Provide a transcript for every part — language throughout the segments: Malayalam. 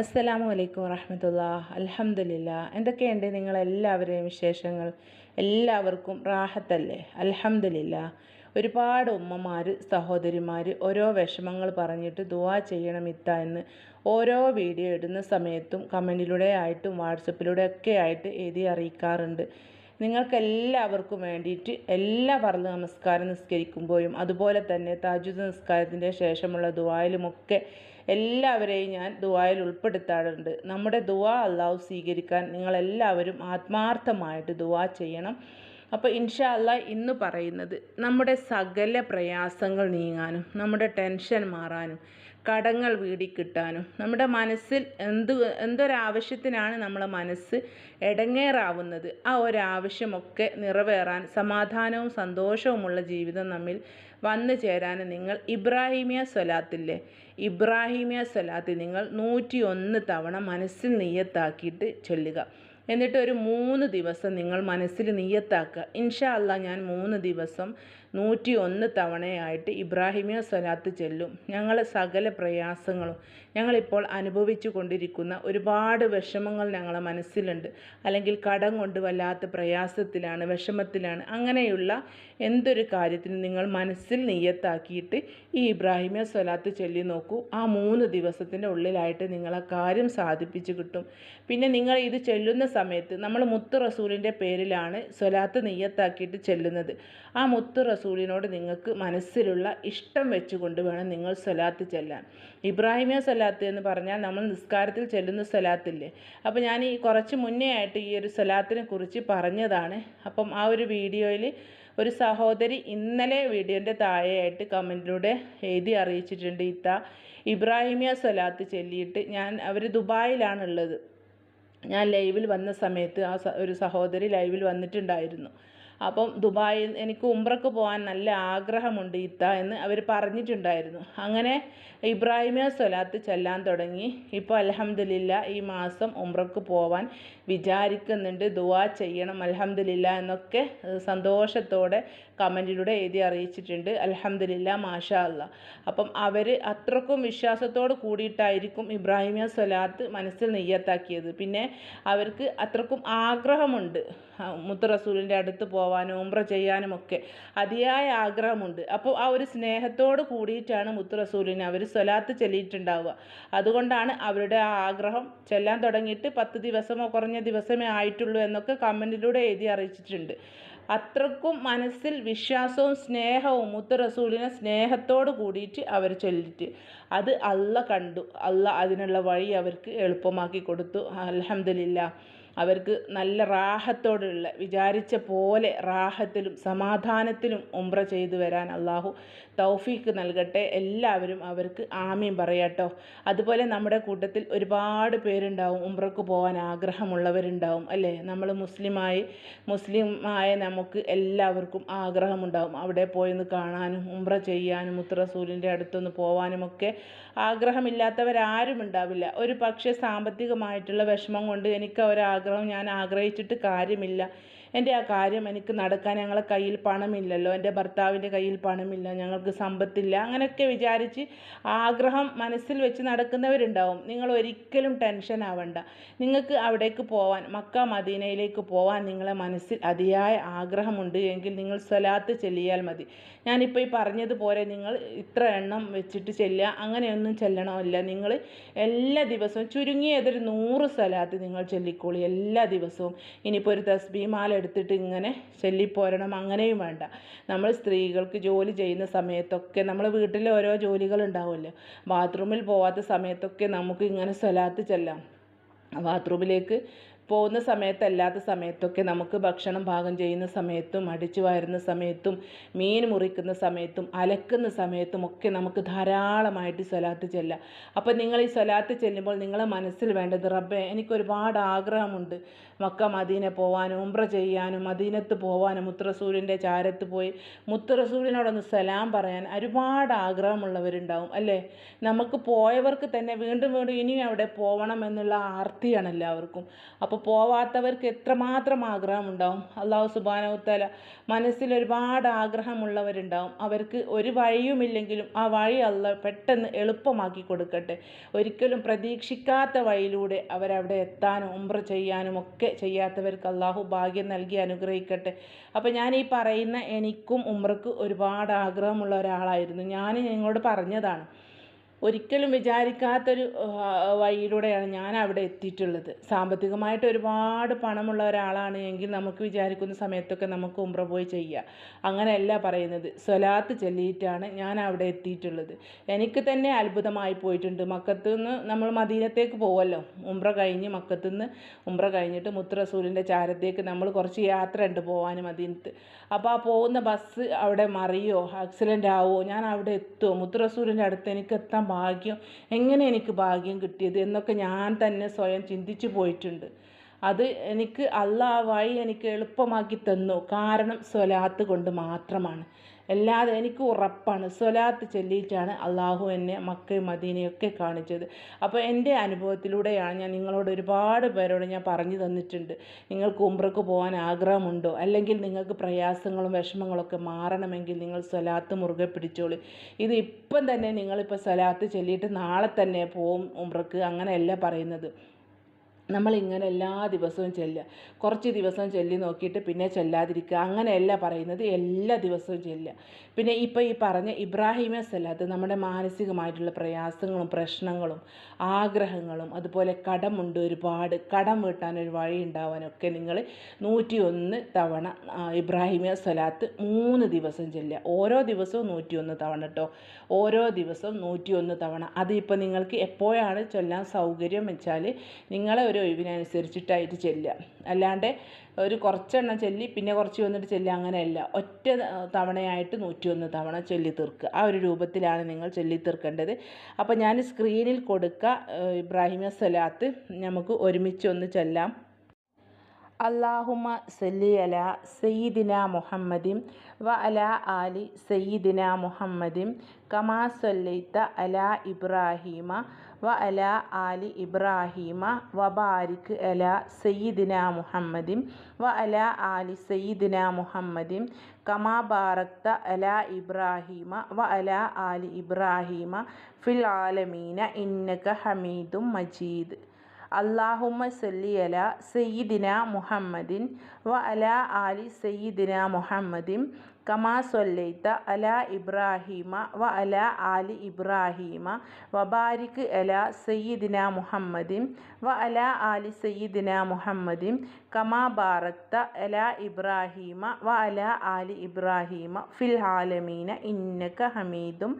അസ്സലാമു അലൈക്കും വറഹമത്തുള്ള അൽഹംദുലില്ല. എന്തൊക്കെയുണ്ട് നിങ്ങളെല്ലാവരെയും വിശേഷങ്ങൾ? എല്ലാവർക്കും റാഹത്തല്ലേ? അൽഹംദുലില്ല. ഒരുപാട് ഉമ്മമാർ സഹോദരിമാർ ഓരോ വിഷമങ്ങൾ പറഞ്ഞിട്ട് ദുവാ ചെയ്യണം ഇത്ത എന്ന് ഓരോ വീഡിയോ ഇടുന്ന സമയത്തും കമന്റിലൂടെ ആയിട്ടും വാട്സപ്പിലൂടെ ഒക്കെ ആയിട്ട് എഴുതി അറിയിക്കാറുണ്ട്. നിങ്ങൾക്ക് എല്ലാവർക്കും വേണ്ടിയിട്ട് എല്ലാ ഫർദ് നമസ്കാരം നിസ്കരിക്കുമ്പോഴും അതുപോലെ തന്നെ താജുദ് നിസ്കാരത്തിന്റെ ശേഷമുള്ള ദുവായിലുമൊക്കെ എല്ലാവരെയും ഞാൻ ദുവായിൽ ഉൾപ്പെടുത്താറുണ്ട്. നമ്മുടെ ദുവാ അള്ളാഹു സ്വീകരിക്കാൻ നിങ്ങളെല്ലാവരും ആത്മാർത്ഥമായിട്ട് ദുവാ ചെയ്യണം. അപ്പോൾ ഇൻഷാ അല്ലാ ഇന്ന് പറയുന്നത് നമ്മുടെ സകല പ്രയാസങ്ങൾ നീങ്ങാനും നമ്മുടെ ടെൻഷൻ മാറാനും കടങ്ങൾ വീടിക്കിട്ടാനും നമ്മുടെ മനസ്സിൽ എന്ത് എന്തൊരാവശ്യത്തിനാണ് നമ്മളെ മനസ്സ് ഇടങ്ങേറാവുന്നത് ആ ഒരാവശ്യമൊക്കെ നിറവേറാൻ സമാധാനവും സന്തോഷവുമുള്ള ജീവിതം നമ്മിൽ വന്നു ചേരാൻ നിങ്ങൾ ഇബ്രാഹിമിയ സ്വലാത്തില്ലേ? ഇബ്രാഹിമിയ സ്വലാത്ത് നിങ്ങൾ നൂറ്റി ഒന്ന് തവണ മനസ്സിൽ നെയ്യത്താക്കിയിട്ട് ചൊല്ലുക. എന്നിട്ട് ഒരു മൂന്ന് ദിവസം നിങ്ങൾ മനസ്സിൽ നീയത്താക്കുക ഇൻഷാ അല്ലാ ഞാൻ മൂന്ന് ദിവസം നൂറ്റി ഒന്ന് തവണയായിട്ട് ഇബ്രാഹിമിയ സ്വലാത്ത് ചെല്ലും. ഞങ്ങൾ സകല പ്രയാസങ്ങളും ഞങ്ങളിപ്പോൾ അനുഭവിച്ചു കൊണ്ടിരിക്കുന്ന ഒരുപാട് വിഷമങ്ങൾ ഞങ്ങളെ മനസ്സിലുണ്ട്. അല്ലെങ്കിൽ കടം കൊണ്ട് വല്ലാത്ത പ്രയാസത്തിലാണ് വിഷമത്തിലാണ്. അങ്ങനെയുള്ള എന്തൊരു കാര്യത്തിനും നിങ്ങൾ മനസ്സിൽ നെയ്യത്താക്കിയിട്ട് ഈ ഇബ്രാഹിമിയ സ്വലാത്ത് ചൊല്ലി നോക്കൂ. ആ മൂന്ന് ദിവസത്തിന്റെ ഉള്ളിലായിട്ട് നിങ്ങളെ കാര്യം സാധിപ്പിച്ച് കിട്ടും. പിന്നെ നിങ്ങൾ ഇത് ചൊല്ലുന്ന സമയത്ത് നമ്മൾ മുത്തു റസൂലിന്റെ പേരിലാണ് സ്വലാത്ത് നെയ്യത്താക്കിയിട്ട് ചെല്ലുന്നത്. ആ മുത്ത് റസൂലിനോട് നിങ്ങൾക്ക് മനസ്സിലുള്ള ഇഷ്ടം വെച്ചുകൊണ്ട് വേണം നിങ്ങൾ സ്വലാത്ത് ചെല്ലാൻ. ഇബ്രാഹിമിയ സ്വലാത്ത് എന്ന് പറഞ്ഞാൽ നമ്മൾ നിസ്കാരത്തിൽ ചെല്ലുന്ന സ്വലാത്തില്ലേ? അപ്പോൾ ഞാൻ ഈ കുറച്ച് മുന്നേ ആയിട്ട് ഈ ഒരു സ്വലാത്തിനെ കുറിച്ച് പറഞ്ഞതാണ്. അപ്പം ആ ഒരു വീഡിയോയിൽ ഒരു സഹോദരി ഇന്നലെ വീഡിയോന്റെ താഴെയായിട്ട് കമന്റിലൂടെ എഴുതി അറിയിച്ചിട്ടുണ്ട് ഇത്ത ഇബ്രാഹിമിയ സ്വലാത്ത് ചൊല്ലിയിട്ട് ഞാൻ അവർ ദുബായിലാണുള്ളത്. ഞാൻ ലൈവിൽ വന്ന സമയത്ത് ആ ഒരു സഹോദരി ലൈവിൽ വന്നിട്ടുണ്ടായിരുന്നു. അപ്പം ദുബായിൽ എനിക്ക് ഉംറക്ക് പോകാൻ നല്ല ആഗ്രഹമുണ്ട് ഇത്ത എന്ന് അവർ പറഞ്ഞിട്ടുണ്ടായിരുന്നു. അങ്ങനെ ഇബ്രാഹിമിയ സ്വലാത്ത് ചെല്ലാൻ തുടങ്ങി. ഇപ്പോൾ അലഹമ്മദില്ല ഈ മാസം ഉംറക്ക് പോവാൻ വിചാരിക്കുന്നുണ്ട്. ദുവാ ചെയ്യണം അലഹമ്മദില്ല എന്നൊക്കെ സന്തോഷത്തോടെ കമന്റിലൂടെ എഴുതി അറിയിച്ചിട്ടുണ്ട്. അലഹമ്മദില്ല മാഷാ അല്ല അപ്പം അവർ അത്രക്കും വിശ്വാസത്തോട് കൂടിയിട്ടായിരിക്കും ഇബ്രാഹിമിയ സ്വലാത്ത് മനസ്സിൽ നെയ്യത്താക്കിയത്. പിന്നെ അവർക്ക് അത്രക്കും ആഗ്രഹമുണ്ട്. മുത്ത് റസൂലിന്റെ അടുത്ത് പോകാനും ഉംറ ചെയ്യാനും ഒക്കെ അതിയായ ആഗ്രഹമുണ്ട്. അപ്പോൾ ആ ഒരു സ്നേഹത്തോട് കൂടിയിട്ടാണ് മുത്ത് റസൂലിനെ അവർ സ്വലാത്ത് ചെല്ലിയിട്ടുണ്ടാവുക. അതുകൊണ്ടാണ് അവരുടെ ആ ആഗ്രഹം ചെല്ലാൻ തുടങ്ങിയിട്ട് പത്ത് ദിവസമോ കുറഞ്ഞ ദിവസമേ ആയിട്ടുള്ളൂ എന്നൊക്കെ കമന്റിലൂടെ എഴുതി അറിയിച്ചിട്ടുണ്ട്. അത്രക്കും മനസ്സിൽ വിശ്വാസവും സ്നേഹവും മുത്ത് റസൂലിനെ സ്നേഹത്തോട് കൂടിയിട്ട് അവർ ചൊല്ലിട്ട് അത് അല്ല കണ്ടു. അല്ല അതിനുള്ള വഴി അവർക്ക് എളുപ്പമാക്കി കൊടുത്തു. അലഹമില്ല അവർക്ക് നല്ല റാഹത്തോടുള്ള വിചാരിച്ച പോലെ റാഹത്തിലും സമാധാനത്തിലും ഉംറ ചെയ്തു വരാൻ അള്ളാഹു തൗഫീക്ക് നൽകട്ടെ. എല്ലാവരും അവർക്ക് ആമീൻ പറയാട്ടോ അതുപോലെ നമ്മുടെ കൂട്ടത്തിൽ ഒരുപാട് പേരുണ്ടാവും ഉംറക്ക് പോകാൻ ആഗ്രഹമുള്ളവരുണ്ടാവും അല്ലേ? നമ്മൾ മുസ്ലിമായി മുസ്ലിമായ നമുക്ക് എല്ലാവർക്കും ആഗ്രഹമുണ്ടാവും. അവിടെ പോയൊന്ന് കാണാനും ഉംറ ചെയ്യാനും മുത്തറസൂലിന്റെ അടുത്തൊന്ന് പോകാനുമൊക്കെ ആഗ്രഹമില്ലാത്തവരാരും ഉണ്ടാവില്ല. ഒരു പക്ഷേ സാമ്പത്തികമായിട്ടുള്ള വിഷമം കൊണ്ട് എനിക്ക് ഒരു ആഗ്രഹം ഞാൻ ആഗ്രഹിച്ചിട്ട് കാര്യമില്ല. എന്റെ ആ കാര്യം എനിക്ക് നടക്കാൻ ഞങ്ങളെ കയ്യിൽ പണമില്ലല്ലോ എന്റെ ഭർത്താവിന്റെ കയ്യിൽ പണമില്ല ഞങ്ങൾക്ക് സമ്പത്തില്ല അങ്ങനെയൊക്കെ വിചാരിച്ച് ആഗ്രഹം മനസ്സിൽ വെച്ച് നടക്കുന്നവരുണ്ടാവും. നിങ്ങൾ ഒരിക്കലും ടെൻഷൻ ആവണ്ട. നിങ്ങൾക്ക് അവിടേക്ക് പോവാൻ മക്ക മദീനയിലേക്ക് പോവാൻ നിങ്ങളെ മനസ്സിൽ അതിയായ ആഗ്രഹമുണ്ട് എങ്കിൽ നിങ്ങൾ സ്വലാത്ത് ചെല്ലിയാൽ മതി. ഞാനിപ്പോൾ ഈ പറഞ്ഞതുപോലെ നിങ്ങൾ ഇത്ര എണ്ണം വെച്ചിട്ട് ചെല്ലുക അങ്ങനെയൊന്നും ചെല്ലണമില്ല. നിങ്ങൾ എല്ലാ ദിവസവും ചുരുങ്ങിയതൊരു നൂറ് സ്വലാത്ത് നിങ്ങൾ ചൊല്ലിക്കോളി എല്ലാ ദിവസവും. ഇനിയിപ്പോൾ ഒരു തസ്ബീമാല എടുത്തിട്ട് ഇങ്ങനെ ചൊല്ലിപ്പോരണം അങ്ങനെയും വേണ്ട. നമ്മൾ സ്ത്രീകൾക്ക് ജോലി ചെയ്യുന്ന സമയത്തൊക്കെ നമ്മൾ വീട്ടിൽ ഓരോ ജോലികൾ ഉണ്ടാവുമല്ലോ ബാത്റൂമിൽ പോവാത്ത സമയത്തൊക്കെ നമുക്ക് ഇങ്ങനെ സ്വലാത്ത് ചെല്ലാം. ബാത്റൂമിലേക്ക് പോകുന്ന സമയത്തല്ലാത്ത സമയത്തൊക്കെ നമുക്ക് ഭക്ഷണം പാകം ചെയ്യുന്ന സമയത്തും അടിച്ചു വാരുന്ന സമയത്തും മീൻ മുറിക്കുന്ന സമയത്തും അലക്കുന്ന സമയത്തും ഒക്കെ നമുക്ക് ധാരാളമായിട്ട് സ്വലാത്ത് ചെല്ലാം. അപ്പോൾ നിങ്ങൾ ഈ സ്വലാത്ത് ചെല്ലുമ്പോൾ നിങ്ങളെ മനസ്സിൽ വേണ്ടത് റബ്ബെ എനിക്കൊരുപാട് ആഗ്രഹമുണ്ട്. മക്ക മദീന പോകാനും ഉംറ ചെയ്യാനും മദീനത്ത് പോകാനും മുത്തറസൂലിന്റെ ചാരത്ത് പോയി. മുത്തറസൂലിനോടൊന്ന് സലാം പറയാൻ ഒരുപാട് ആഗ്രഹമുള്ളവരുണ്ടാവും അല്ലേ? നമുക്ക് പോയവർക്ക് തന്നെ വീണ്ടും വീണ്ടും ഇനിയും അവിടെ പോകണം എന്നുള്ള ആർത്തിയാണ് എല്ലാവർക്കും. അപ്പം പോവാത്തവർക്ക് എത്രമാത്രം ആഗ്രഹമുണ്ടാവും? അള്ളാഹു സുബാനവുത്തല മനസ്സിൽ ഒരുപാട് ആഗ്രഹമുള്ളവരുണ്ടാവും. അവർക്ക് ഒരു വഴിയുമില്ലെങ്കിലും ആ വഴി അല്ല പെട്ടെന്ന് എളുപ്പമാക്കി കൊടുക്കട്ടെ. ഒരിക്കലും പ്രതീക്ഷിക്കാത്ത വഴിയിലൂടെ അവരവിടെ എത്താനും ഉംറ ചെയ്യാനും ഒക്കെ ചെയ്യാത്തവർക്ക് അള്ളാഹു ഭാഗ്യം നൽകി അനുഗ്രഹിക്കട്ടെ. അപ്പോൾ ഞാൻ ഈ പറയുന്ന എനിക്കും ഉംറക്ക് ഒരുപാട് ആഗ്രഹമുള്ള ഒരാളായിരുന്നു. ഞാൻ നിങ്ങളോട് പറഞ്ഞതാണ്. ഒരിക്കലും വിചാരിക്കാത്തൊരു വഴിയിലൂടെയാണ് ഞാൻ അവിടെ എത്തിയിട്ടുള്ളത്. സാമ്പത്തികമായിട്ട് ഒരുപാട് പണമുള്ള ഒരാളാണ് എങ്കിൽ നമുക്ക് വിചാരിക്കുന്ന സമയത്തൊക്കെ നമുക്ക് ഉംറ പോയി ചെയ്യുക അങ്ങനെയല്ല പറയുന്നത്. സ്വലാത്ത് ചൊല്ലിയിട്ടാണ് ഞാൻ അവിടെ എത്തിയിട്ടുള്ളത്. എനിക്ക് തന്നെ അത്ഭുതമായി പോയിട്ടുണ്ട്. മക്കത്തു നിന്ന് നമ്മൾ മദീനത്തേക്ക് പോവല്ലോ. ഉംറ കഴിഞ്ഞ് മക്കത്തു നിന്ന് ഉംറ കഴിഞ്ഞിട്ട് മുത്ത് റസൂലിന്റെ ചാരത്തേക്ക് നമ്മൾ കുറച്ച് യാത്ര ഉണ്ട് പോകാൻ മദീനത്ത്. അപ്പോൾ ആ പോകുന്ന ബസ് അവിടെ മറിയോ ആക്സിഡന്റ് ആവുമോ? ഞാൻ അവിടെ എത്തുമോ? മുത്ത് റസൂലിന്റെ അടുത്ത് എനിക്ക് എത്താൻ ഭാഗ്യം എങ്ങനെ എനിക്ക് ഭാഗ്യം കിട്ടിയത് എന്നൊക്കെ ഞാൻ തന്നെ സ്വയം ചിന്തിച്ചു പോയിട്ടുണ്ട്. അത് എനിക്ക് അള്ളാഹ് വഴി എനിക്ക് എളുപ്പമാക്കി തന്നു. കാരണം സ്വലാത്ത് കൊണ്ട് മാത്രമാണ്. അല്ലാതെ എനിക്ക് ഉറപ്പാണ്. സ്വലാത്ത് ചൊല്ലിയിട്ടാണ് അള്ളാഹു എന്നെ മക്കയും മദീനയൊക്കെ കാണിച്ചത്. അപ്പോൾ എന്റെ അനുഭവത്തിലൂടെയാണ് ഞാൻ നിങ്ങളോട് ഒരുപാട് പേരോട് ഞാൻ പറഞ്ഞു തന്നിട്ടുണ്ട്. നിങ്ങൾക്ക് ഉംറക്ക് പോകാൻ ആഗ്രഹമുണ്ടോ? അല്ലെങ്കിൽ നിങ്ങൾക്ക് പ്രയാസങ്ങളും വിഷമങ്ങളൊക്കെ മാറണമെങ്കിൽ നിങ്ങൾ സ്വലാത്ത് മുറുകെ പിടിച്ചോളൂ. ഇത് ഇപ്പം തന്നെ നിങ്ങളിപ്പോൾ സ്വലാത്ത് ചൊല്ലിയിട്ട് നാളെ തന്നെ പോവും ഉംറക്ക്. അങ്ങനെയല്ല പറയുന്നത്. നമ്മളിങ്ങനെ എല്ലാ ദിവസവും ചെല്ലുക. കുറച്ച് ദിവസം ചൊല്ലി നോക്കിയിട്ട് പിന്നെ ചെല്ലാതിരിക്കുക. അങ്ങനെയല്ല പറയുന്നത്. എല്ലാ ദിവസവും ചെല്ലുക. പിന്നെ ഇപ്പോൾ ഈ പറഞ്ഞ ഇബ്രാഹിമ സലാത്ത് നമ്മുടെ മാനസികമായിട്ടുള്ള പ്രയാസങ്ങളും പ്രശ്നങ്ങളും ആഗ്രഹങ്ങളും അതുപോലെ കടമുണ്ട് ഒരുപാട്. കടം വീട്ടാൻ ഒരു വഴി ഉണ്ടാവാനൊക്കെ നിങ്ങൾ നൂറ്റി ഒന്ന് തവണ ഇബ്രാഹിമ സലാത്ത് മൂന്ന് ദിവസം ചെല്ലുക. ഓരോ ദിവസവും നൂറ്റി ഒന്ന് തവണ കേട്ടോ ഓരോ ദിവസവും നൂറ്റി ഒന്ന് തവണ അതിപ്പോൾ നിങ്ങൾക്ക് എപ്പോഴാണ് ചൊല്ലാൻ സൗകര്യം വെച്ചാൽ നിങ്ങളെ ഒരു ഒഴിവിനനുസരിച്ചിട്ടായിട്ട് ചെല്ലുക. അല്ലാണ്ട് ഒരു കുറച്ചെണ്ണം ചെല്ലി പിന്നെ കുറച്ച് വന്നിട്ട് ചെല്ലുക അങ്ങനെയല്ല. ഒറ്റ തവണയായിട്ട് നൂറ്റിയൊന്ന് തവണ ചൊല്ലി തീർക്കുക ആ ഒരു രൂപത്തിലാണ് നിങ്ങൾ ചൊല്ലി തീർക്കേണ്ടത് അപ്പോൾ ഞാൻ സ്ക്രീനിൽ കൊടുക്കുക. ഇബ്രാഹിമ സ്വലാത്ത് നമുക്ക് ഒരുമിച്ചൊന്ന് ചൊല്ലാം. അള്ളാഹുമ സല്ലി അല സയ്യിദിന മുഹമ്മദിം വ അല ആലി സയ്യിദിന മുഹമ്മദിം കമാ സൊല്ലൈത്ത അല ഇബ്രാഹീമ വ അല ആലി ഇബ്രാഹീമ വ ബാരിക് അല സയ്യിദിന മുഹമ്മദിൻ വ അല ആലി സയ്യിദിന മുഹമ്മദിൻ കമാ ബാറക്ത അല ഇബ്രാഹീമ വ അല ആലി ഇബ്രാഹീമ ഫിൽ ആലമീന ഇന്നക ഹമീദും മജീദ്. അള്ളാഹുമ്മ സല്ലി അല സയ്യിദിന മുഹമ്മദിൻ വ അല ആലി സയ്യിദിന മുഹമ്മദിൻ കമാ സൊല്ലൈത്ത അല ഇബ്രാഹീമ വ അല ആലി ഇബ്രാഹീമ വബാരിക് അല സയ്യിദിന മുഹമ്മദിൻ വ അല ആലി സയ്യിദിന മുഹമ്മദിൻ കമാ ബാറക്ത അല ഇബ്രാഹീമ വ അല ആലി ഇബ്രാഹീമ ഫിൽ ആലമീന ഇന്നക ഹമീദും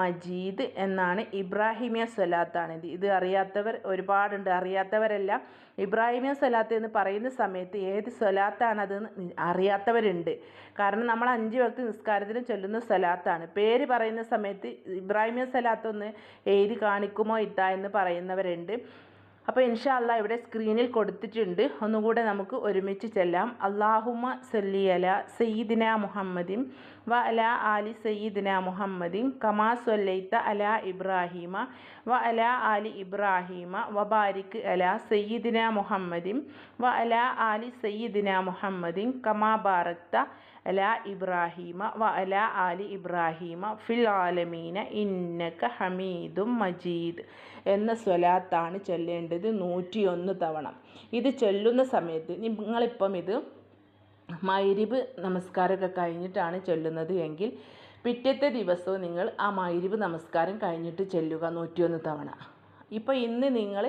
മജീദ് എന്നാണ് ഇബ്രാഹിമിയ സ്വലാത്താണിത്. ഇത് അറിയാത്തവർ ഒരുപാടുണ്ട്. അറിയാത്തവരല്ല ഇബ്രാഹിമിയ സ്വലാത്ത് എന്ന് പറയുന്ന സമയത്ത് ഏത് സ്വലാത്താണതെന്ന് അറിയാത്തവരുണ്ട്. കാരണം നമ്മൾ അഞ്ച് വക്ത് നിസ്കാരത്തിന് ചൊല്ലുന്ന സ്വലാത്താണ്. പേര് പറയുന്ന സമയത്ത് ഇബ്രാഹിമിയ സ്വലാത്ത് ഒന്ന് എഴുതി കാണിക്കുമോ ഇത്ത എന്ന് പറയുന്നവരുണ്ട്. അപ്പോൾ ഇൻഷാ അല്ലാ ഇവിടെ സ്ക്രീനിൽ കൊടുത്തിട്ടുണ്ട്. ഒന്നുകൂടെ നമുക്ക് ഒരുമിച്ച് ചെല്ലാം. അള്ളാഹുമ സല്ലിയല സയ്യിദിന മുഹമ്മദിൻ വ അല ആലി സയ്യിദിന മുഹമ്മദിൻ കമാ സൊല്ലൈത്ത അല ഇബ്രാഹീമ വ അല ആലി ഇബ്രാഹീമ വ ബാരിക് അല സയ്യിദിന മുഹമ്മദിൻ വ അല ആലി സയ്യിദിന മുഹമ്മദിൻ കമാ ബാറക്ത അല ഇബ്രാഹീമ വ അല ആലി ഇബ്രാഹീമ ഫിൽ ആലമീന ഇന്നക ഹമീദും മജീദ് എന്ന സ്വലാത്താണ് ചൊല്ലേണ്ടത് നൂറ്റിയൊന്ന് തവണ. ഇത് ചൊല്ലുന്ന സമയത്ത് നിങ്ങളിപ്പം ഇത് മൈരിബ് നമസ്കാരമൊക്കെ കഴിഞ്ഞിട്ടാണ് ചൊല്ലുന്നത് എങ്കിൽ പിറ്റത്തെ ദിവസവും നിങ്ങൾ ആ മൈരിവ് നമസ്കാരം കഴിഞ്ഞിട്ട് ചെല്ലുക നൂറ്റിയൊന്ന് തവണ. ഇപ്പോൾ ഇന്ന് നിങ്ങൾ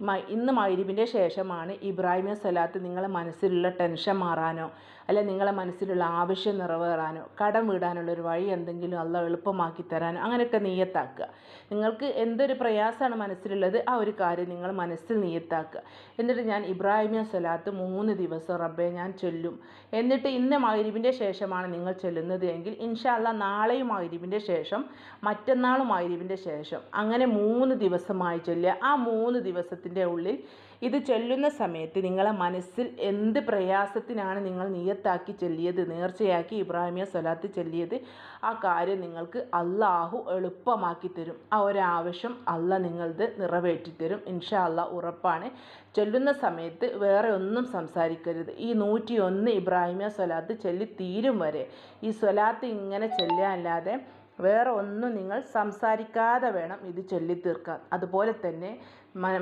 ഇന്ന് മൈരിബിന്റെ ശേഷമാണ് ഇബ്രാഹിമ സ്വലാത്ത് നിങ്ങളെ മനസ്സിലുള്ള ടെൻഷൻ മാറാനോ അല്ലെ നിങ്ങളെ മനസ്സിലുള്ള ആവശ്യം നിറവേറാനോ കടം വീടാനുള്ള ഒരു വഴി എന്തെങ്കിലും അല്ല എളുപ്പമാക്കി തരാനോ അങ്ങനെയൊക്കെ നീയത്താക്കുക നിങ്ങൾക്ക് എന്തൊരു പ്രയാസമാണ് മനസ്സിലുള്ളത് ആ ഒരു കാര്യം നിങ്ങൾ മനസ്സിൽ നീയത്താക്കുക എന്നിട്ട് ഞാൻ ഇബ്രാഹിമിയ സ്വലാത്ത് മൂന്ന് ദിവസം റബ്ബെ ഞാൻ ചൊല്ലും. എന്നിട്ട് ഇന്ന് മൈരിബിന്റെ ശേഷമാണ് നിങ്ങൾ ചൊല്ലുന്നത് എങ്കിൽ ഇൻഷാല്ല നാളെയും മൈരിബിന്റെ ശേഷം മറ്റന്നാളും മൈരിബിന്റെ ശേഷം. അങ്ങനെ മൂന്ന് ദിവസമായി ചൊല്ലുക. ആ മൂന്ന് ദിവസത്തിന്റെ ഉള്ളിൽ ഇത് ചൊല്ലുന്ന സമയത്ത് നിങ്ങളെ മനസ്സിൽ എന്ത് പ്രയാസത്തിനാണ് നിങ്ങൾ നിയത്താക്കി ചൊല്ലിയത് നേർച്ചയാക്കി ഇബ്രാഹിമിയ സ്വലാത്ത് ചൊല്ലിയത് ആ കാര്യം നിങ്ങൾക്ക് അള്ളാഹു എളുപ്പമാക്കി തരും. ആ ആവശ്യം അല്ല നിങ്ങളത് നിറവേറ്റിത്തരും. ഇൻഷാ അല്ല ഉറപ്പാണ്. ചൊല്ലുന്ന സമയത്ത് വേറെ ഒന്നും സംസാരിക്കരുത്. ഈ നൂറ്റി ഒന്ന് ഇബ്രാഹിമിയ സ്വലാത്ത് ചൊല്ലി തീരും വരെ. ഈ സ്വലാത്ത് ഇങ്ങനെ ചൊല്ലാനല്ലാതെ വേറെ ഒന്നും നിങ്ങൾ സംസാരിക്കാതെ വേണം ഇത് ചൊല്ലിത്തീർക്കാൻ. അതുപോലെ തന്നെ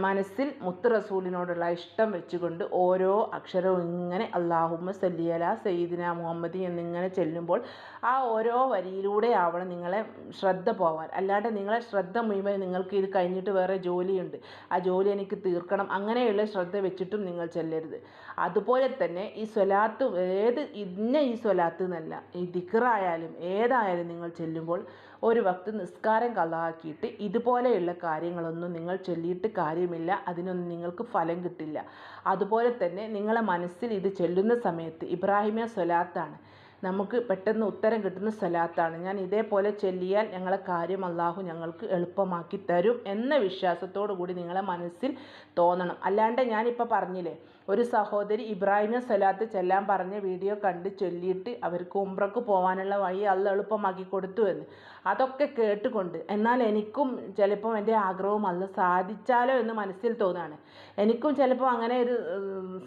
മനസ്സിൽ മുത്ത് റസൂലിനോടുള്ള ഇഷ്ടം വെച്ചുകൊണ്ട് ഓരോ അക്ഷരവും ഇങ്ങനെ അള്ളാഹുമ്മ സല്ലിയല സയ്യിദിന മുഹമ്മദി എന്നിങ്ങനെ ചെല്ലുമ്പോൾ ആ ഓരോ വരിയിലൂടെ ആവണം നിങ്ങളെ ശ്രദ്ധ പോവാൻ. അല്ലാണ്ട് നിങ്ങളെ ശ്രദ്ധ മുഴുവൻ നിങ്ങൾക്ക് ഇത് കഴിഞ്ഞിട്ട് വേറെ ജോലിയുണ്ട്. ആ ജോലി എനിക്ക് തീർക്കണം. അങ്ങനെയുള്ള ശ്രദ്ധ വെച്ചിട്ടും നിങ്ങൾ ചെല്ലരുത്. അതുപോലെ തന്നെ ഈ സ്വലാത്ത് ഏത് ഇന്ന ഈ സ്വലാത്ത് എന്നല്ല ഈ ദിക്റായാലും ഏതായാലും നിങ്ങൾ ചെല്ലുമ്പോൾ ഒരു വക്ത് നിസ്കാരം കളാക്കിയിട്ട് ഇതുപോലെയുള്ള കാര്യങ്ങളൊന്നും നിങ്ങൾ ചൊല്ലിയിട്ട് കാര്യമില്ല അതിനൊന്നും നിങ്ങൾക്ക് ഫലം കിട്ടില്ല. അതുപോലെ തന്നെ നിങ്ങളെ മനസ്സിൽ ഇത് ചൊല്ലുന്ന സമയത്ത് ഇബ്രാഹിമിയ സ്വലാത്താണ്. നമുക്ക് പെട്ടെന്ന് ഉത്തരം കിട്ടുന്ന സ്ഥലത്താണ് ഞാൻ ഇതേപോലെ ചൊല്ലിയാൽ ഞങ്ങളെ കാര്യം അള്ളാഹു ഞങ്ങൾക്ക് എളുപ്പമാക്കി തരും എന്ന വിശ്വാസത്തോടു കൂടി നിങ്ങളെ മനസ്സിൽ തോന്നണം. അല്ലാണ്ട് ഞാനിപ്പോൾ പറഞ്ഞില്ലേ ഒരു സഹോദരി ഇബ്രാഹിമിയ സ്വലാത്ത് ചെല്ലാൻ പറഞ്ഞ വീഡിയോ കണ്ട് ചൊല്ലിയിട്ട് അവർക്ക് ഉംറക്ക് പോകാനുള്ള വഴി അള്ള എളുപ്പമാക്കി കൊടുത്തു എന്ന്. അതൊക്കെ കേട്ടുകൊണ്ട്. എന്നാൽ എനിക്കും ചിലപ്പം എന്റെ ആഗ്രഹവും അല്ല സാധിച്ചാലോ എന്ന് മനസ്സിൽ തോന്നാണ്. എനിക്കും ചിലപ്പോൾ അങ്ങനെ ഒരു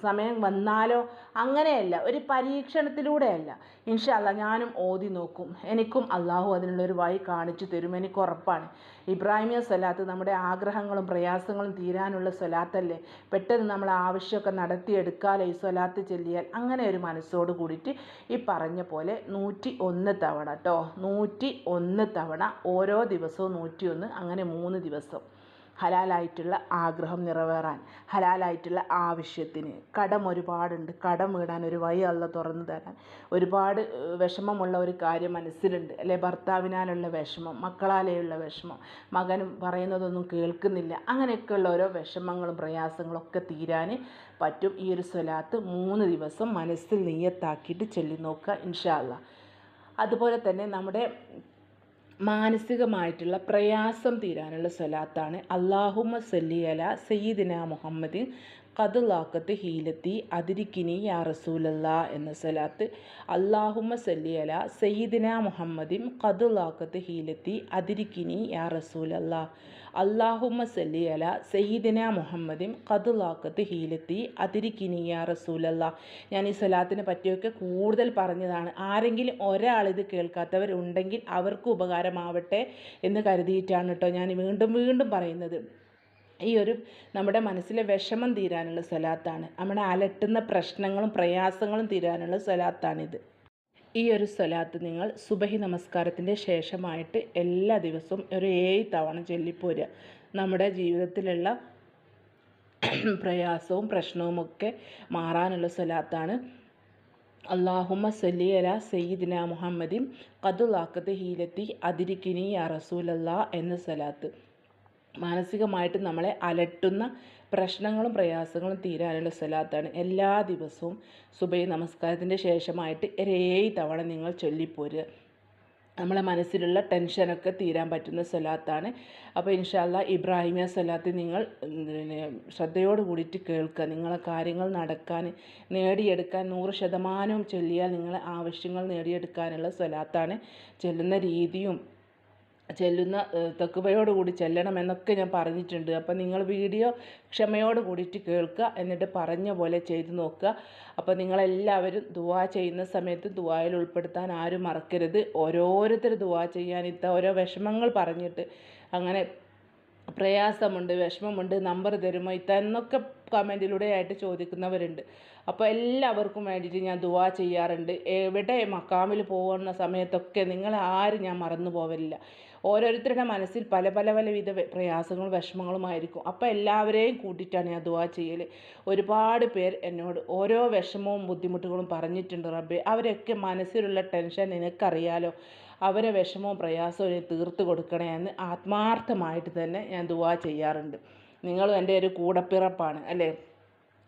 സമയം വന്നാലോ? അങ്ങനെയല്ല. ഒരു പരീക്ഷണത്തിലൂടെയല്ല. ഇൻഷല്ല ഞാനും ഓതി നോക്കും. എനിക്കും അള്ളാഹു അതിനുള്ളൊരു വഴി കാണിച്ചു തരും. എനിക്ക് ഉറപ്പാണ്. ഇബ്രാഹിമിയ സ്വലാത്ത് നമ്മുടെ ആഗ്രഹങ്ങളും പ്രയാസങ്ങളും തീരാനുള്ള സ്വലാത്തല്ലേ? പെട്ടെന്ന് നമ്മൾ ആവശ്യമൊക്കെ നടത്തിയെടുക്കാലോ ഈ സ്വലാത്ത് ചെല്ലിയാൽ അങ്ങനെ ഒരു മനസ്സോട് കൂടിയിട്ട് ഈ പറഞ്ഞ പോലെ നൂറ്റി ഒന്ന് തവണ കേട്ടോ നൂറ്റി ഒന്ന് തവണ ഓരോ ദിവസവും നൂറ്റി ഒന്ന് അങ്ങനെ മൂന്ന് ദിവസം. ഹലാലായിട്ടുള്ള ആഗ്രഹം നിറവേറാൻ ഹലാലായിട്ടുള്ള ആവശ്യത്തിന്. കടം ഒരുപാടുണ്ട്. കടം വീടാൻ ഒരു വഴി അല്ല തുറന്നു തരാൻ. ഒരുപാട് വിഷമമുള്ള ഒരു കാര്യം മനസ്സിലുണ്ട്. അല്ലെ ഭർത്താവിനാലുള്ള വിഷമം മക്കളാലെയുള്ള വിഷമം മകനും പറയുന്നതൊന്നും കേൾക്കുന്നില്ല. അങ്ങനെയൊക്കെയുള്ള ഓരോ വിഷമങ്ങളും പ്രയാസങ്ങളും ഒക്കെ തീരാൻ പറ്റും. ഈ ഒരു സ്വലാത്ത് മൂന്ന് ദിവസം മനസ്സിൽ നെയ്യത്താക്കിയിട്ട് ചൊല്ലി നോക്കുക ഇൻഷാല്ല അതുപോലെ തന്നെ നമ്മുടെ മാനസികമായിട്ടുള്ള പ്രയാസം തീരാനുള്ള സ്വലാത്താണ് അള്ളാഹുമ്മ സല്ലി അല സയ്യിദിന മുഹമ്മദ് കതുലാക്കത്ത് ഹീലത്തി അതിരിക്കിനി യാ റസൂലല്ല എന്ന സലാത്ത് അള്ളാഹുമ സല്ലി അല സയ്യിദിന മുഹമ്മദിം കതുലാക്കത്ത് ഹീലത്തി അതിരിക്കിനി യാ റസൂലല്ല. അള്ളാഹുമ സല്ലി അല സയ്യിദിന മുഹമ്മദിം കതുലാക്കത്ത് ഹീലത്തി അതിരിക്കിനി യാ റസൂലല്ല. ഞാൻ ഈ സലാത്തിനെ പറ്റിയൊക്കെ കൂടുതൽ പറഞ്ഞതാണ്. ആരെങ്കിലും ഒരാൾ ഇത് കേൾക്കാത്തവരുണ്ടെങ്കിൽ അവർക്ക് ഉപകാരമാവട്ടെ എന്ന് കരുതിയിട്ടാണ് കേട്ടോ ഞാൻ വീണ്ടും വീണ്ടും പറയുന്നത്. ഈ ഒരു നമ്മുടെ മനസ്സിലെ വിഷമം തീരാനുള്ള സ്വലാത്താണ്. നമ്മുടെ അലട്ടുന്ന പ്രശ്നങ്ങളും പ്രയാസങ്ങളും തീരാനുള്ള സ്വലാത്താണിത്. ഈ ഒരു സ്വലാത്ത് നിങ്ങൾ സുബഹി നമസ്കാരത്തിന്റെ ശേഷമായിട്ട് എല്ലാ ദിവസവും ഒരു ഏഴ് തവണ ചൊല്ലിപ്പോരുക. നമ്മുടെ ജീവിതത്തിലുള്ള പ്രയാസവും പ്രശ്നവുമൊക്കെ മാറാനുള്ള സ്വലാത്താണ്. അള്ളാഹുമ സല്ലി അല സയ്യിദിന മുഹമ്മദിൻ കതുലാക്കത്ത് ഹീലത്തി അതിരിക്കിനി യാ എന്ന സ്വലാത്ത്. മാനസികമായിട്ട് നമ്മളെ അലട്ടുന്ന പ്രശ്നങ്ങളും പ്രയാസങ്ങളും തീരാനുള്ള സ്വലാത്താണ് എല്ലാ ദിവസവും സുബൈ നമസ്കാരത്തിന്റെ ശേഷമായിട്ട് ഏഴ് തവണ നിങ്ങൾ ചൊല്ലിപ്പോരുക. നമ്മളെ മനസ്സിലുള്ള ടെൻഷനൊക്കെ തീരാൻ പറ്റുന്ന സ്വലാത്താണ് അപ്പോൾ ഇൻഷാല്ല ഇബ്രാഹിമിയ സ്വലാത്ത് നിങ്ങൾ ശ്രദ്ധയോട് കൂടിയിട്ട് കേൾക്കുക. നിങ്ങളെ കാര്യങ്ങൾ നടക്കാൻ നേടിയെടുക്കാൻ നൂറ് ശതമാനവും ചൊല്ലിയാൽ നിങ്ങളെ ആവശ്യങ്ങൾ നേടിയെടുക്കാനുള്ള സ്വലാത്താണ്. ചൊല്ലുന്ന രീതിയും ചെല്ലുന്ന തെക്കുവയോട് കൂടി ചെല്ലണമെന്നൊക്കെ ഞാൻ പറഞ്ഞിട്ടുണ്ട്. അപ്പം നിങ്ങൾ വീഡിയോ ക്ഷമയോട് കൂടിയിട്ട് കേൾക്കുക എന്നിട്ട് പറഞ്ഞ പോലെ ചെയ്ത് നോക്കുക. അപ്പോൾ നിങ്ങളെല്ലാവരും ദുവാ ചെയ്യുന്ന സമയത്ത് ദുവായിൽ ഉൾപ്പെടുത്താൻ ആരും മറക്കരുത്. ഓരോരുത്തർ ദുവാ ചെയ്യാൻ ഇത്ത ഓരോ വിഷമങ്ങൾ പറഞ്ഞിട്ട് അങ്ങനെ പ്രയാസമുണ്ട് വിഷമമുണ്ട് നമ്പർ തരുമോ ഇത്തന്നൊക്കെ കമന്റിലൂടെ ആയിട്ട് ചോദിക്കുന്നവരുണ്ട്. അപ്പോൾ എല്ലാവർക്കും വേണ്ടിയിട്ട് ഞാൻ ദുവാ ചെയ്യാറുണ്ട്. എവിടെ മക്കാമിൽ പോകുന്ന സമയത്തൊക്കെ നിങ്ങൾ ആരും ഞാൻ മറന്നു പോവലില്ല. ഓരോരുത്തരുടെ മനസ്സിൽ പല പല പല വിധ പ്രയാസങ്ങളും വിഷമങ്ങളുമായിരിക്കും അപ്പോൾ എല്ലാവരെയും കൂട്ടിയിട്ടാണ് ഞാൻ ദുവാ ചെയ്യൽ ഒരുപാട് പേർ എന്നോട് ഓരോ വിഷമവും ബുദ്ധിമുട്ടുകളും പറഞ്ഞിട്ടുണ്ട് റബ്ബെ. അവരൊക്കെ മനസ്സിലുള്ള ടെൻഷൻ നിനക്കറിയാലോ. അവരെ വിഷമവും പ്രയാസവും തീർത്ത് കൊടുക്കണേ എന്ന് ആത്മാർത്ഥമായിട്ട് തന്നെ ഞാൻ ദുവാ ചെയ്യാറുണ്ട്. നിങ്ങളും എന്റെ ഒരു കൂടപ്പിറപ്പാണ് അല്ലേ?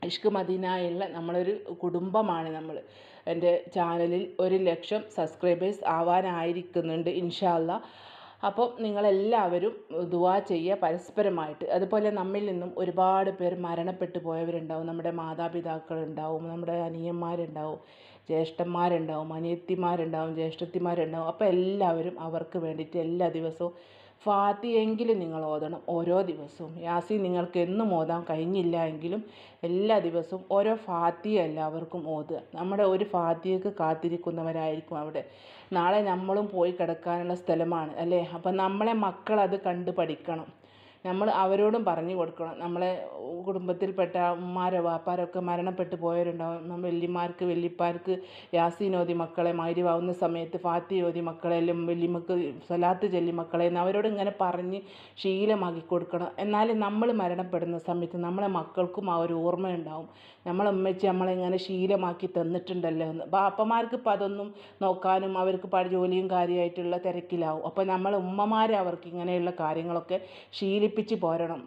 ഇഷ്ക് മദീനയുള്ള നമ്മളൊരു കുടുംബമാണ് നമ്മൾ. എന്റെ ചാനലിൽ ഒരു ലക്ഷം സബ്സ്ക്രൈബേഴ്സ് ആവാനായിരിക്കുന്നുണ്ട് ഇൻഷാല്ല അപ്പോൾ നിങ്ങളെല്ലാവരും ദുവാ ചെയ്യുക പരസ്പരമായിട്ട്. അതുപോലെ നമ്മിൽ നിന്നും ഒരുപാട് പേർ മരണപ്പെട്ടു പോയവരുണ്ടാവും. നമ്മുടെ മാതാപിതാക്കൾ മാതാപിതാക്കളുണ്ടാവും നമ്മുടെ അനിയന്മാരുണ്ടാവും ജ്യേഷ്ഠന്മാരുണ്ടാവും അനിയത്തിമാരുണ്ടാവും ജ്യേഷ്ഠത്തിമാരുണ്ടാവും. അപ്പോൾ എല്ലാവരും അവർക്ക് വേണ്ടിയിട്ട് എല്ലാ ദിവസവും ഫാത്തിയെങ്കിലും നിങ്ങൾ ഓതണം ഓരോ ദിവസവും. യാസി നിങ്ങൾക്ക് എന്നും ഓതാൻ കഴിഞ്ഞില്ല എങ്കിലും എല്ലാ ദിവസവും ഓരോ ഫാത്തിയ എല്ലാവർക്കും ഓതുക. നമ്മുടെ ഒരു ഫാത്തിയക്ക് കാത്തിരിക്കുന്നവരായിരിക്കും അവിടെ. നാളെ നമ്മളും പോയി കിടക്കാനുള്ള സ്ഥലമാണ് അല്ലേ? അപ്പം നമ്മളെ അത് കണ്ട് പഠിക്കണം. നമ്മൾ അവരോടും പറഞ്ഞു കൊടുക്കണം. നമ്മളെ കുടുംബത്തിൽപ്പെട്ട ഉമ്മാരോ വാപ്പാരൊക്കെ മരണപ്പെട്ടു പോയവരുണ്ടാവും. നമ്മൾ വല്യമ്മമാർക്ക് വല്യപ്പാർക്ക് യാസീൻ ഓതി മക്കളെ മൈരിവാവുന്ന സമയത്ത് ഫാത്തി ഓതി മക്കളെ അല്ലെങ്കിൽ വല്യമ്മക്ക് സലാത്ത് ചൊല്ലി മക്കളെ എന്ന് അവരോട് ഇങ്ങനെ പറഞ്ഞ് ശീലമാക്കി കൊടുക്കണം. എന്നാലേ നമ്മൾ മരണപ്പെടുന്ന സമയത്ത് നമ്മളെ മക്കൾക്കും ആ ഒരു ഓർമ്മയുണ്ടാവും. നമ്മളെ ഉമ്മച്ചി നമ്മളെ ഇങ്ങനെ ശീലമാക്കി തന്നിട്ടുണ്ടല്ലോ എന്ന്. ബാപ്പമാർക്ക് ഇപ്പം അതൊന്നും നോക്കാനും അവർക്ക് പല ജോലിയും കാര്യമായിട്ടുള്ള തിരക്കിലാവും. അപ്പോൾ നമ്മൾ ഉമ്മമാരെ അവർക്ക് ഇങ്ങനെയുള്ള കാര്യങ്ങളൊക്കെ ശീലിപ്പിച്ച് പോരണം.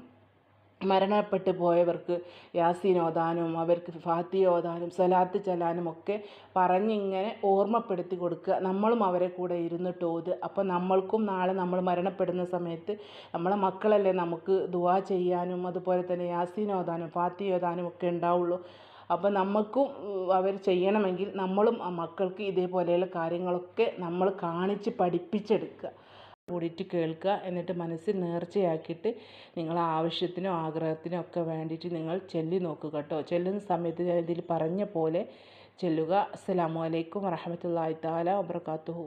മരണപ്പെട്ടു പോയവർക്ക് യാസീൻ ഓതാനും അവർക്ക് ഫാത്തിയോദാനും ഓതാനും സലാത്ത് ചൊല്ലാനും ഒക്കെ പറഞ്ഞിങ്ങനെ ഓർമ്മപ്പെടുത്തി കൊടുക്കുക. നമ്മളും അവരെ കൂടെ ഇരുന്നിട്ട് ഓത്. അപ്പോൾ നമ്മൾക്കും നാളെ നമ്മൾ മരണപ്പെടുന്ന സമയത്ത് നമ്മളെ മക്കളല്ലേ നമുക്ക് ദുവാ ചെയ്യാനും അതുപോലെ തന്നെ യാസീൻ ഓതാനും ഫാത്തി ഓതാനും ഒക്കെ ഉണ്ടാവുള്ളൂ. അപ്പോൾ നമുക്കും അവർ ചെയ്യണമെങ്കിൽ നമ്മളും മക്കൾക്ക് ഇതേപോലെയുള്ള കാര്യങ്ങളൊക്കെ നമ്മൾ കാണിച്ച് പഠിപ്പിച്ചെടുക്കുക. കൂടിയിട്ട് കേൾക്കുക. എന്നിട്ട് മനസ്സിൽ നേർച്ചയാക്കിയിട്ട് നിങ്ങൾ ആവശ്യത്തിനോ ആഗ്രഹത്തിനോ ഒക്കെ വേണ്ടിയിട്ട് നിങ്ങൾ ചെല്ലി നോക്കുക കേട്ടോ. ചെല്ലുന്ന സമയത്ത് ഞാൻ ഇതിൽ പറഞ്ഞ പോലെ ചെല്ലുക. അസ്സലാമു അലൈക്കും വറഹമത്തല്ലാഹി തആല വബർക്കാത്തുഹു